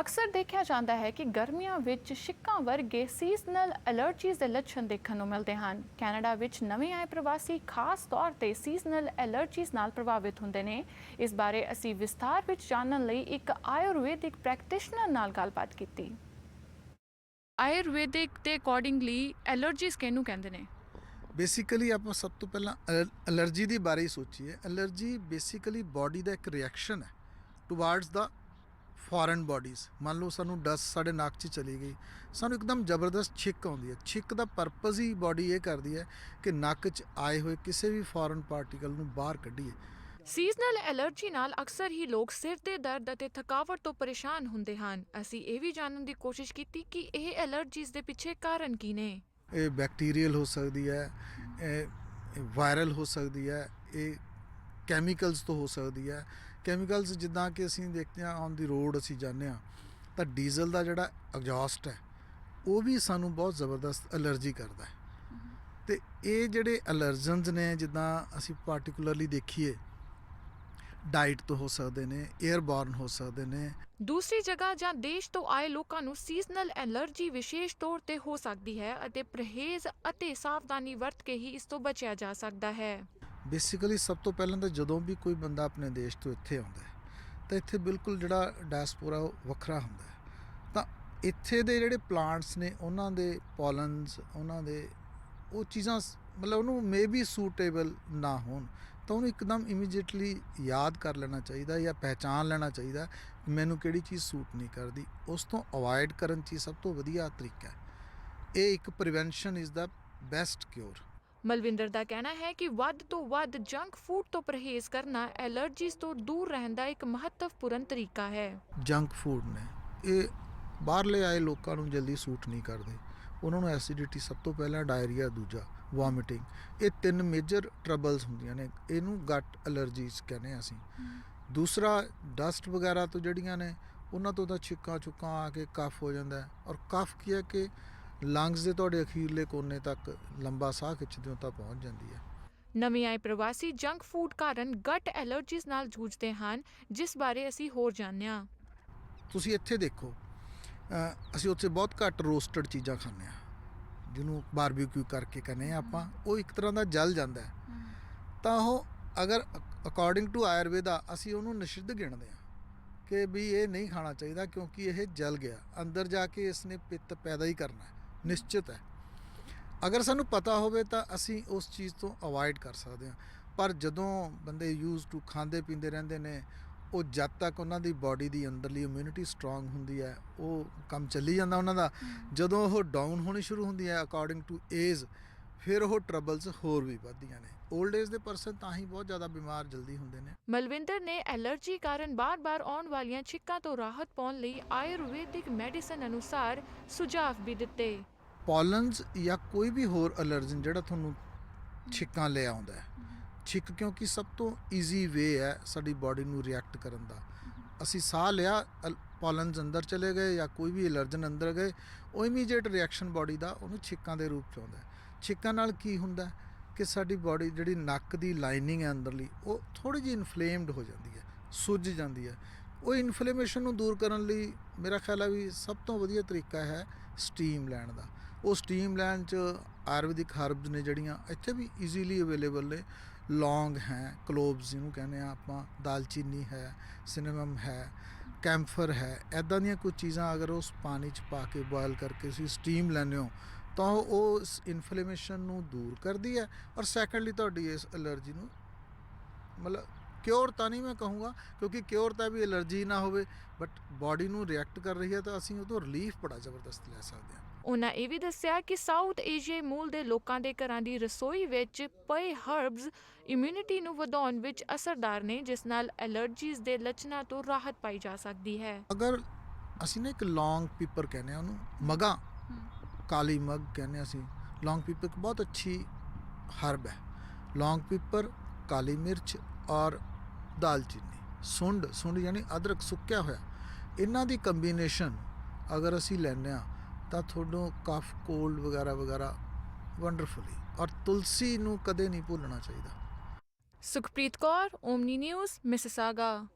ਅਕਸਰ ਦੇਖਿਆ ਜਾਂਦਾ ਹੈ ਕਿ ਗਰਮੀਆਂ ਵਿੱਚ ਛਿੱਕਾਂ ਵਰਗੇ ਸੀਜ਼ਨਲ ਐਲਰਜੀਜ਼ ਦੇ ਲੱਛਣ ਦੇਖਣ ਨੂੰ ਮਿਲਦੇ ਹਨ। ਕੈਨੇਡਾ ਵਿੱਚ ਨਵੇਂ ਆਏ ਪ੍ਰਵਾਸੀ ਖਾਸ ਤੌਰ ਤੇ ਸੀਜ਼ਨਲ ਐਲਰਜੀਜ਼ ਨਾਲ ਪ੍ਰਭਾਵਿਤ ਹੁੰਦੇ ਨੇ। ਇਸ ਬਾਰੇ ਅਸੀਂ ਵਿਸਥਾਰ ਵਿੱਚ ਜਾਣਨ ਲਈ ਇੱਕ ਆਯੁਰਵੈਦਿਕ ਪ੍ਰੈਕਟੀਸ਼ਨਰ ਨਾਲ ਗੱਲਬਾਤ ਕੀਤੀ। ਆਯੁਰਵੈਦਿਕ ਦੇ ਅਕੋਰਡਿੰਗਲੀ ਐਲਰਜੀਜ਼ ਕਿਹਨੂੰ ਕਹਿੰਦੇ ਨੇ? ਬੇਸਿਕਲੀ ਆਪਾਂ ਸਭ ਤੋਂ ਪਹਿਲਾਂ ਅਲਰਜੀ ਦੀ ਬਾਰੇ ਹੀ ਸੋਚੀਏ। ਅਲਰਜੀ ਬੇਸਿਕਲੀ ਬਾਡੀ ਦਾ ਇੱਕ ਰਿਐਕਸ਼ਨ ਹੈ ਟੁਵਾਰਡਸ ਦਾ ਫੋਰਨ ਬਾਡੀਜ਼। ਮੰਨ ਲਓ ਸਾਨੂੰ ਡਸਟ ਸਾਡੇ ਨੱਕ 'ਚ ਚਲੀ ਗਈ। ਸਾਨੂੰ ਇੱਕਦਮ ਜ਼ਬਰਦਸਤ ਛਿੱਕ ਆਉਂਦੀ ਹੈ। ਛਿੱਕ ਦਾ ਪਰਪਸ ਹੀ ਬਾਡੀ ਇਹ ਕਰਦੀ ਹੈ ਕਿ ਨੱਕ 'ਚ ਆਏ ਹੋਏ ਕਿਸੇ ਵੀ ਫੋਰਨ ਪਾਰਟੀਕਲ ਨੂੰ ਬਾਹਰ ਕੱਢੀਏ। ਸੀਜ਼ਨਲ ਐਲਰਜੀ ਨਾਲ ਅਕਸਰ ਹੀ ਲੋਕ ਸਿਰ ਦੇ ਦਰਦ ਅਤੇ ਥਕਾਵਟ ਤੋਂ ਪਰੇਸ਼ਾਨ ਹੁੰਦੇ ਹਨ। ਅਸੀਂ ਇਹ ਵੀ ਜਾਣਨ ਦੀ ਕੋਸ਼ਿਸ਼ ਕੀਤੀ ਕਿ ਇਹ ਐਲਰਜੀਜ਼ ਦੇ ਪਿੱਛੇ ਕਾਰਨ ਕੀ ਨੇ। ਇਹ ਬੈਕਟੀਰੀਅਲ ਹੋ ਸਕਦੀ ਹੈ ਇਹ ਵਾਇਰਲ ਹੋ ਸਕਦੀ ਹੈ ਇਹ ਕੈਮੀਕਲਸ ਤੋਂ ਹੋ ਸਕਦੀ ਹੈ। ਕੈਮੀਕਲਸ ਜਿੱਦਾਂ ਕਿ ਅਸੀਂ ਦੇਖਦੇ ਹਾਂ ਔਨ ਦੀ ਰੋਡ ਅਸੀਂ ਜਾਂਦੇ ਹਾਂ, ਤਾਂ ਡੀਜ਼ਲ ਦਾ ਜਿਹੜਾ ਐਗਜ਼ੌਸਟ ਹੈ, ਉਹ ਵੀ ਸਾਨੂੰ ਬਹੁਤ ਜ਼ਬਰਦਸਤ ਅਲਰਜੀ ਕਰਦਾ ਹੈ। ਤੇ ਇਹ ਜਿਹੜੇ ਅਲਰਜਨਸ ਨੇ, ਜਿੱਦਾਂ ਅਸੀਂ ਪਾਰਟਿਕੂਲਰਲੀ ਦੇਖੀਏ ਡਾਈਟ ਤੋਂ ਹੋ ਸਕਦੇ ਨੇ 에ਅਰਬੋਰਨ ਹੋ ਸਕਦੇ ਨੇ। ਦੂਸਰੀ ਜਗ੍ਹਾ ਜਾਂ ਦੇਸ਼ ਤੋਂ ਆਏ ਲੋਕਾਂ ਨੂੰ ਸੀਜ਼ਨਲ ਐਲਰਜੀ ਵਿਸ਼ੇਸ਼ ਤੌਰ ਤੇ ਹੋ ਸਕਦੀ ਹੈ ਅਤੇ ਪਰਹੇਜ਼ ਅਤੇ ਸਾਵਧਾਨੀ ਵਰਤ ਕੇ ਹੀ ਇਸ ਤੋਂ ਬਚਿਆ ਜਾ ਸਕਦਾ ਹੈ। ਬੇਸਿਕਲੀ ਸਭ ਤੋਂ ਪਹਿਲਾਂ ਤਾਂ ਜਦੋਂ ਵੀ ਕੋਈ ਬੰਦਾ ਆਪਣੇ ਦੇਸ਼ ਤੋਂ ਇੱਥੇ ਆਉਂਦਾ ਹੈ, ਤਾਂ ਇੱਥੇ ਬਿਲਕੁਲ ਜਿਹੜਾ ਡਾਇਸਪੋਰਾ ਉਹ ਵੱਖਰਾ ਹੁੰਦਾ ਹੈ। ਤਾਂ ਇੱਥੇ ਦੇ ਜਿਹੜੇ ਪਲਾਂਟਸ ਨੇ, ਉਹਨਾਂ ਦੇ ਪੋਲਨਸ ਉਹਨਾਂ ਦੇ ਉਹ ਚੀਜ਼ਾਂ ਮਤਲਬ ਉਹਨੂੰ ਮੇਬੀ ਸੂਟੇਬਲ ਨਾ ਹੋਣ, ਤਾਂ ਉਹਨੂੰ ਇੱਕਦਮ ਇਮੀਡੀਏਟਲੀ ਯਾਦ ਕਰ ਲੈਣਾ ਚਾਹੀਦਾ ਜਾਂ ਪਹਿਚਾਨ ਲੈਣਾ ਚਾਹੀਦਾ ਮੈਨੂੰ ਕਿਹੜੀ ਚੀਜ਼ ਸੂਟ ਨਹੀਂ ਕਰਦੀ। ਉਸ ਤੋਂ ਅਵੋਇਡ ਕਰਨ 'ਚ ਹੀ ਸਭ ਤੋਂ ਵਧੀਆ ਤਰੀਕਾ ਹੈ। ਇਹ ਇੱਕ prevention is the best cure Malvinder ਦਾ ਕਹਿਣਾ ਹੈ ਕਿ ਵੱਧ ਤੋਂ ਵੱਧ ਜੰਕ ਫੂਡ ਤੋਂ ਪਰਹੇਜ਼ ਕਰਨਾ ਐਲਰਜੀਜ਼ ਤੋਂ ਦੂਰ ਰਹਿਣ ਦਾ ਇੱਕ ਮਹੱਤਵਪੂਰਨ ਤਰੀਕਾ ਹੈ। ਜੰਕ ਫੂਡ ਨੇ। ਇਹ ਬਾਹਰਲੇ ਆਏ ਲੋਕਾਂ ਨੂੰ ਜਲਦੀ ਸੂਟ ਨਹੀਂ ਕਰਦੇ। ਉਹਨਾਂ ਨੂੰ ਐਸਿਡਿਟੀ ਸਭ ਤੋਂ ਪਹਿਲਾਂ ਡਾਇਰੀਆ ਦੂਜਾ ਵੋਮਿਟਿੰਗ ਇਹ ਤਿੰਨ ਮੇਜਰ ਟਰਬਲਸ ਹੁੰਦੀਆਂ ਨੇ। ਇਹਨੂੰ ਗਟ ਅਲਰਜੀਜ਼ ਕਹਿੰਦੇ ਹਾਂ ਅਸੀਂ। ਦੂਸਰਾ ਡਸਟ ਵਗੈਰਾ ਤੋਂ ਜਿਹੜੀਆਂ ਨੇ ਉਹਨਾਂ ਤੋਂ ਤਾਂ ਛਿੱਕਾਂ ਚੁੱਕਾਂ ਆ ਕੇ ਕਫ ਹੋ ਜਾਂਦਾ ਔਰ ਕਫ ਕੀ ਹੈ ਕਿ ਲੰਗਸ ਦੇ ਤੁਹਾਡੇ ਅਖੀਰਲੇ ਕੋਨੇ ਤੱਕ ਲੰਬਾ ਸਾਹ ਖਿੱਚਦੇ ਹੋ ਤਾਂ ਪਹੁੰਚ ਜਾਂਦੀ ਹੈ। ਨਵੇਂ ਆਏ ਪ੍ਰਵਾਸੀ ਜੰਕ ਫੂਡ ਕਾਰਨ ਗਟ ਐਲਰਜੀਜ਼ ਨਾਲ ਜੂਝਦੇ ਹਨ ਜਿਸ ਬਾਰੇ ਅਸੀਂ ਹੋਰ ਜਾਣਿਆ ਤੁਸੀਂ ਇੱਥੇ ਦੇਖੋ ਅ, ਅਸੀਂ ਉੱਥੇ ਬਹੁਤ ਘੱਟ ਰੋਸਟਡ ਚੀਜ਼ਾਂ ਖਾਂਦੇ ਆ ਜਿਹਨੂੰ ਬਾਰਬੀਕਿਊ ਕਰਕੇ ਕਹਿੰਦੇ ਆ ਆਪਾਂ ਉਹ ਇੱਕ ਤਰ੍ਹਾਂ ਦਾ ਜਲ ਜਾਂਦਾ ਹੈ। ਤਾਂ ਉਹ ਅਗਰ ਅਕੋਰਡਿੰਗ ਟੂ ਆਯੁਰਵੇਦਾ ਅਸੀਂ ਉਹਨੂੰ ਨਿਸ਼ਿੱਧ ਗਿਣਦੇ ਆ ਕਿ ਵੀ ਇਹ ਨਹੀਂ ਖਾਣਾ ਚਾਹੀਦਾ ਕਿਉਂਕਿ ਇਹ ਜਲ ਗਿਆ। ਅੰਦਰ ਜਾ ਕੇ ਇਸ ਨੇ ਪਿੱਤ ਪੈਦਾ ਹੀ ਕਰਨਾ ਹੈ। ਨਿਸ਼ਚਿਤ ਹੈ। ਅਗਰ ਸਾਨੂੰ ਪਤਾ ਹੋਵੇ ਤਾਂ ਅਸੀਂ ਉਸ ਚੀਜ਼ ਤੋਂ ਅਵੋਇਡ ਕਰ ਸਕਦੇ ਹਾਂ। ਪਰ ਜਦੋਂ ਬੰਦੇ ਯੂਜ਼ ਟੂ ਖਾਂਦੇ ਪੀਂਦੇ ਰਹਿੰਦੇ ਨੇ ਉਹ ਜਦ ਤੱਕ ਉਹਨਾਂ ਦੀ ਬਾਡੀ ਦੀ ਅੰਦਰਲੀ ਇਮਿਊਨਿਟੀ ਸਟਰੋਂਗ ਹੁੰਦੀ ਹੈ ਉਹ ਕੰਮ ਚੱਲੀ ਜਾਂਦਾ ਉਹਨਾਂ ਦਾ। ਜਦੋਂ ਉਹ ਡਾਊਨ ਹੋਣੀ ਸ਼ੁਰੂ ਹੁੰਦੀ ਹੈ ਅਕੋਰਡਿੰਗ ਟੂ ਏਜ ਫਿਰ ਉਹ ਟਰਬਲਸ ਹੋਰ ਵੀ ਵੱਧਦੀਆਂ ਨੇ। 올ਡ ਏਜ ਦੇ ਪਰਸਨ ਤਾਂ ਹੀ ਬਹੁਤ ਜ਼ਿਆਦਾ ਬਿਮਾਰ ਜਲਦੀ ਹੁੰਦੇ ਨੇ। ਮਲਵਿੰਦਰ ਨੇ ਐਲਰਜੀ ਕਾਰਨ ਬਾਰ-ਬਾਰ ਆਉਣ ਵਾਲੀਆਂ ਛਿੱਕਾਂ ਤੋਂ ਰਾਹਤ ਪਾਉਣ ਲਈ ਆਯੁਰਵੈਦਿਕ ਮੈਡੀਸਨ ਅਨੁਸਾਰ ਸੁਝਾਅ ਵੀ ਦਿੱਤੇ। ਪੋਲਨਸ ਜਾਂ ਕੋਈ ਵੀ ਹੋਰ ਅਲਰਜਨ ਜਿਹੜਾ ਤੁਹਾਨੂੰ ਛਿੱਕਾਂ ਲੈ ਆਉਂਦਾ ਹੈ। ਛਿੱਕ ਕਿਉਂਕਿ ਸਭ ਤੋਂ ਈਜ਼ੀ ਵੇ ਹੈ ਸਾਡੀ ਬਾਡੀ ਨੂੰ ਰਿਐਕਟ ਕਰਨ ਦਾ। ਅਸੀਂ ਸਾਹ ਲਿਆ ਪੋਲਨਸ ਅੰਦਰ ਚਲੇ ਗਏ ਜਾਂ ਕੋਈ ਵੀ ਅਲਰਜਨ ਅੰਦਰ ਗਏ, ਉਹ ਇਮੀਡੀਏਟ ਰਿਐਕਸ਼ਨ ਬਾਡੀ ਦਾ ਉਹਨੂੰ ਛਿੱਕਾਂ ਦੇ ਰੂਪ ਚ ਆਉਂਦਾ ਛਿੱਕਾਂ ਨਾਲ ਕੀ ਹੁੰਦਾ ਕਿ ਸਾਡੀ ਬਾਡੀ ਜਿਹੜੀ ਨੱਕ ਦੀ ਲਾਈਨਿੰਗ ਹੈ ਅੰਦਰਲੀ, ਉਹ ਥੋੜੀ ਜਿਹੀ ਇਨਫਲੇਮਡ ਹੋ ਜਾਂਦੀ ਹੈ, ਸੁੱਜ ਜਾਂਦੀ ਹੈ। ਉਹ ਇਨਫਲੇਮੇਸ਼ਨ ਨੂੰ ਦੂਰ ਕਰਨ ਲਈ ਮੇਰਾ ਖਿਆਲ ਹੈ ਵੀ ਸਭ ਤੋਂ ਵਧੀਆ ਤਰੀਕਾ ਹੈ ਸਟੀਮ ਲੈਣ ਦਾ। ਉਹ ਸਟੀਮ ਲੈਣ ਚ ਆਯੁਰਵੈਦਿਕ ਹਰਬਸ ਨੇ ਜਿਹੜੀਆਂ ਇੱਥੇ ਵੀ ਈਜ਼ੀਲੀ ਅਵੇਲੇਬਲ ਨੇ ਲੌਂਗ ਹੈ ਕਲੋਵਸ ਜਿਹਨੂੰ ਕਹਿੰਦੇ ਆ ਆਪਾਂ, ਦਾਲਚੀਨੀ ਹੈ ਸਿਨੇਮਮ ਹੈ ਕੈਂਫਰ ਹੈ ਐਦਾਂ ਦੀਆਂ ਕੁਝ ਚੀਜ਼ਾਂ ਅਗਰ ਉਸ ਪਾਣੀ ਚ ਪਾ ਕੇ ਬੋਇਲ ਕਰਕੇ ਤੁਸੀਂ ਸਟੀਮ ਲੈਂਦੇ ਹੋ, ਤਾਂ ਉਹ ਇਸ ਇਨਫਲੇਮੇਸ਼ਨ ਨੂੰ ਦੂਰ ਕਰਦੀ ਹੈ ਔਰ ਸੈਕੰਡਲੀ ਤੁਹਾਡੀ ਇਸ ਅਲਰਜੀ ਨੂੰ ਮਤਲਬ ਕਿਉਰ ਤਾਂ ਨਹੀਂ ਮੈਂ ਕਹੂੰਗਾ ਕਿਉਂਕਿ ਕਿਉਰ ਤਾਂ ਵੀ ਅਲਰਜੀ ਨਾ ਹੋਵੇ ਬਟ ਬਾਡੀ ਨੂੰ ਰਿਐਕਟ ਕਰ ਰਹੀ ਹੈ ਤਾਂ ਅਸੀਂ ਉਹ ਤੋਂ ਰਿਲੀਫ ਬੜਾ ਜ਼ਬਰਦਸਤ ਲੈ ਸਕਦੇ ਹਾਂ। ਉਹਨਾਂ ਇਹ ਵੀ ਦੱਸਿਆ ਕਿ ਸਾਊਥ ਏਸ਼ੀਆਈ ਮੂਲ ਦੇ ਲੋਕਾਂ ਦੇ ਘਰਾਂ ਦੀ ਰਸੋਈ ਵਿੱਚ ਪਏ ਹਰਬਸ ਇਮਿਊਨਿਟੀ ਨੂੰ ਵਧਾਉਣ ਵਿੱਚ ਅਸਰਦਾਰ ਨੇ ਜਿਸ ਨਾਲ ਐਲਰਜੀਜ਼ ਦੇ ਲੱਛਣਾਂ ਤੋਂ ਰਾਹਤ ਪਾਈ ਜਾ ਸਕਦੀ ਹੈ। ਅਗਰ ਅਸੀਂ ਨਾ ਇੱਕ ਲੌਂਗ ਪੀਪਰ ਕਹਿੰਦੇ ਆ ਉਹਨੂੰ ਮਗਾ ਕਾਲੀ ਮਗ ਕਹਿੰਦੇ ਹਾਂ ਅਸੀਂ ਲੌਂਗ ਪੀਪਰ ਇੱਕ ਬਹੁਤ ਅੱਛੀ ਹਰਬ ਹੈ। ਲੌਂਗ ਪੀਪਰ ਕਾਲੀ ਮਿਰਚ ਔਰ ਦਾਲਚੀਨੀ ਸੁੰਡ ਸੁੰਡ ਯਾਨੀ ਅਦਰਕ ਸੁੱਕਿਆ ਹੋਇਆ। ਇਹਨਾਂ ਦੀ ਕੰਬੀਨੇਸ਼ਨ ਅਗਰ ਅਸੀਂ ਲੈਂਦੇ ਆ ਤਾਂ ਤੁਹਾਨੂੰ ਕਫ ਕੋਲਡ ਵਗੈਰਾ ਵਗੈਰਾ ਵੰਡਰਫੁਲੀ ਔਰ ਤੁਲਸੀ ਨੂੰ ਕਦੇ ਨਹੀਂ ਭੁੱਲਣਾ ਚਾਹੀਦਾ। Sukhpreet Kaur, Omni News, Mississauga.